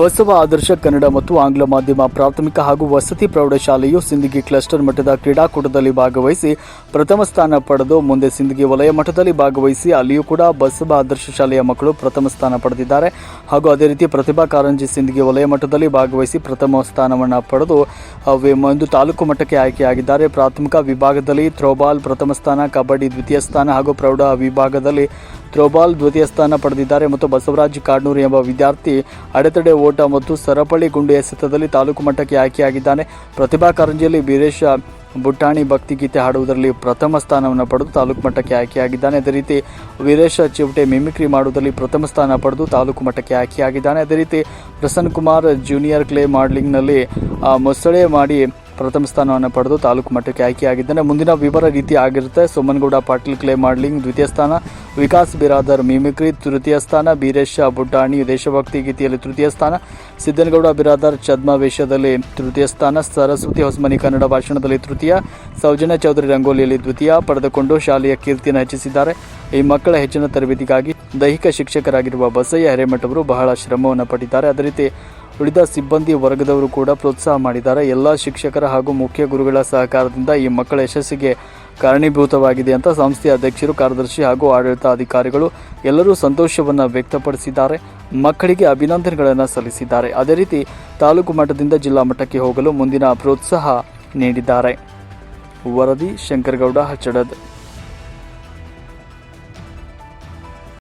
ಬಸವ ಆದರ್ಶ ಕನ್ನಡ ಮತ್ತು ಆಂಗ್ಲ ಮಾಧ್ಯಮ, ಪ್ರಾಥಮಿಕ ಹಾಗೂ ವಸತಿ ಪ್ರೌಢಶಾಲೆಯು ಸಿಂದಗಿ ಕ್ಲಸ್ಟರ್ ಮಟ್ಟದ ಕ್ರೀಡಾಕೂಟದಲ್ಲಿ ಭಾಗವಹಿಸಿ ಪ್ರಥಮ ಸ್ಥಾನ ಪಡೆದು ಮುಂದೆ ಸಿಂದಗಿ ವಲಯ ಮಟ್ಟದಲ್ಲಿ ಭಾಗವಹಿಸಿ ಅಲ್ಲಿಯೂ ಕೂಡ ಬಸವ ಆದರ್ಶ ಶಾಲೆಯ ಮಕ್ಕಳು ಪ್ರಥಮ ಸ್ಥಾನ ಪಡೆದಿದ್ದಾರೆ. ಹಾಗೂ ಅದೇ ರೀತಿ ಪ್ರತಿಭಾ ಕಾರಂಜಿ ಸಿಂದಗಿ ವಲಯ ಮಟ್ಟದಲ್ಲಿ ಭಾಗವಹಿಸಿ ಪ್ರಥಮ ಸ್ಥಾನವನ್ನು ಪಡೆದು ಒಂದು ತಾಲೂಕು ಮಟ್ಟಕ್ಕೆ ಆಯ್ಕೆಯಾಗಿದ್ದಾರೆ. ಪ್ರಾಥಮಿಕ ವಿಭಾಗದಲ್ಲಿ ಥ್ರೋಬಾಲ್ ಪ್ರಥಮ ಸ್ಥಾನ, ಕಬಡ್ಡಿ ದ್ವಿತೀಯ ಸ್ಥಾನ ಹಾಗೂ ಪ್ರೌಢ ವಿಭಾಗದಲ್ಲಿ ಥ್ರೋಬಾಲ್ ದ್ವಿತೀಯ ಸ್ಥಾನ ಪಡೆದಿದ್ದಾರೆ ಮತ್ತು ಬಸವರಾಜ್ ಕಾಡ್ನೂರು ಎಂಬ ವಿದ್ಯಾರ್ಥಿ ಅಡೆತಡೆ ಓಟ ಮತ್ತು ಸರಪಳಿ ಗುಂಡು ಎಸೆತದಲ್ಲಿ ತಾಲೂಕು ಮಟ್ಟಕ್ಕೆ ಆಯ್ಕೆಯಾಗಿದ್ದಾನೆ. ಪ್ರತಿಭಾ ಕಾರಂಜಿಯಲ್ಲಿ ವೀರೇಶ ಬುಟ್ಟಾಣಿ ಭಕ್ತಿಗೀತೆ ಹಾಡುವುದರಲ್ಲಿ ಪ್ರಥಮ ಸ್ಥಾನವನ್ನು ಪಡೆದು ತಾಲೂಕು ಮಟ್ಟಕ್ಕೆ ಆಯ್ಕೆಯಾಗಿದ್ದಾನೆ. ಅದೇ ರೀತಿ ವೀರೇಶ ಚಿವಟೆ ಮಿಮಿಕ್ರಿ ಮಾಡುವುದರಲ್ಲಿ ಪ್ರಥಮ ಸ್ಥಾನ ಪಡೆದು ತಾಲೂಕು ಮಟ್ಟಕ್ಕೆ ಆಯ್ಕೆಯಾಗಿದ್ದಾನೆ. ಅದೇ ರೀತಿ ಪ್ರಸನ್ನ ಕುಮಾರ್ ಜೂನಿಯರ್ ಕ್ಲೇ ಮಾಡ್ಲಿಂಗ್ನಲ್ಲಿ ಮೊಸಳೆ ಮಾಡಿ ಪ್ರಥಮ ಸ್ಥಾನವನ್ನು ಪಡೆದು ತಾಲೂಕು ಮಟ್ಟಕ್ಕೆ ಆಯ್ಕೆಯಾಗಿದ್ದಾನೆ. ಮುಂದಿನ ವಿವರ ರೀತಿ ಆಗಿರುತ್ತೆ. ಸೋಮನಗೌಡ ಪಾಟೀಲ್ ಕ್ಲೇ ಮಾಡ್ಲಿಂಗ್ ದ್ವಿತೀಯ ಸ್ಥಾನ. ವಿಕಾಸ್ ಬಿರಾದರ್, ಮಿಮಿಕ್ರಿ ತೃತೀಯ ಸ್ಥಾನ, ಬೀರೇಶ ಬುಡ್ಡಾಣಿ, ದೇಶಭಕ್ತಿ ಗೀತೆಯಲ್ಲಿ ತೃತೀಯ ಸ್ಥಾನ, ಸಿದ್ದನಗೌಡ ಬಿರಾದರ್, ಛದ್ಮ ತೃತೀಯ ಸ್ಥಾನ, ಸರಸ್ವತಿ ಹೊಸಮನಿ ಕನ್ನಡ ಭಾಷಣದಲ್ಲಿ ತೃತೀಯ, ಸೌಜನ್ಯ ಚೌಧರಿ ರಂಗೋಲಿಯಲ್ಲಿ ದ್ವಿತೀಯ, ಪಡೆದುಕೊಂಡು ಶಾಲೆಯ ಕೀರ್ತಿಯನ್ನು ಹೆಚ್ಚಿಸಿದ್ದಾರೆ. ಈ ಮಕ್ಕಳ ಹೆಚ್ಚಿನ ತರಬೇತಿಗಾಗಿ ದೈಹಿಕ ಶಿಕ್ಷಕರಾಗಿರುವ ಬಸಯ್ಯ ಹಿರೇಮಠ ಅವರು ಬಹಳ ಶ್ರಮವನ್ನು ಪಟ್ಟಿದ್ದಾರೆ. ಅದೇ ರೀತಿ ಉಳಿದ ಸಿಬ್ಬಂದಿ ವರ್ಗದವರು ಕೂಡ ಪ್ರೋತ್ಸಾಹ ಮಾಡಿದ್ದಾರೆ. ಎಲ್ಲ ಶಿಕ್ಷಕರ ಹಾಗೂ ಮುಖ್ಯ ಗುರುಗಳ ಸಹಕಾರದಿಂದ ಈ ಮಕ್ಕಳ ಯಶಸ್ಸಿಗೆ ಕಾರಣೀಭೂತವಾಗಿದೆ ಅಂತ ಸಂಸ್ಥೆಯ ಅಧ್ಯಕ್ಷರು, ಕಾರ್ಯದರ್ಶಿ ಹಾಗೂ ಆಡಳಿತಾಧಿಕಾರಿಗಳು ಎಲ್ಲರೂ ಸಂತೋಷವನ್ನು ವ್ಯಕ್ತಪಡಿಸಿದ್ದಾರೆ. ಮಕ್ಕಳಿಗೆ ಅಭಿನಂದನೆಗಳನ್ನು ಸಲ್ಲಿಸಿದ್ದಾರೆ. ಅದೇ ರೀತಿ ತಾಲೂಕು ಮಟ್ಟದಿಂದ ಜಿಲ್ಲಾ ಮಟ್ಟಕ್ಕೆ ಹೋಗಲು ಮುಂದಿನ ಪ್ರೋತ್ಸಾಹ ನೀಡಿದ್ದಾರೆ. ವರದಿ ಶಂಕರಗೌಡ, ಹಚ್ಚಡದ್.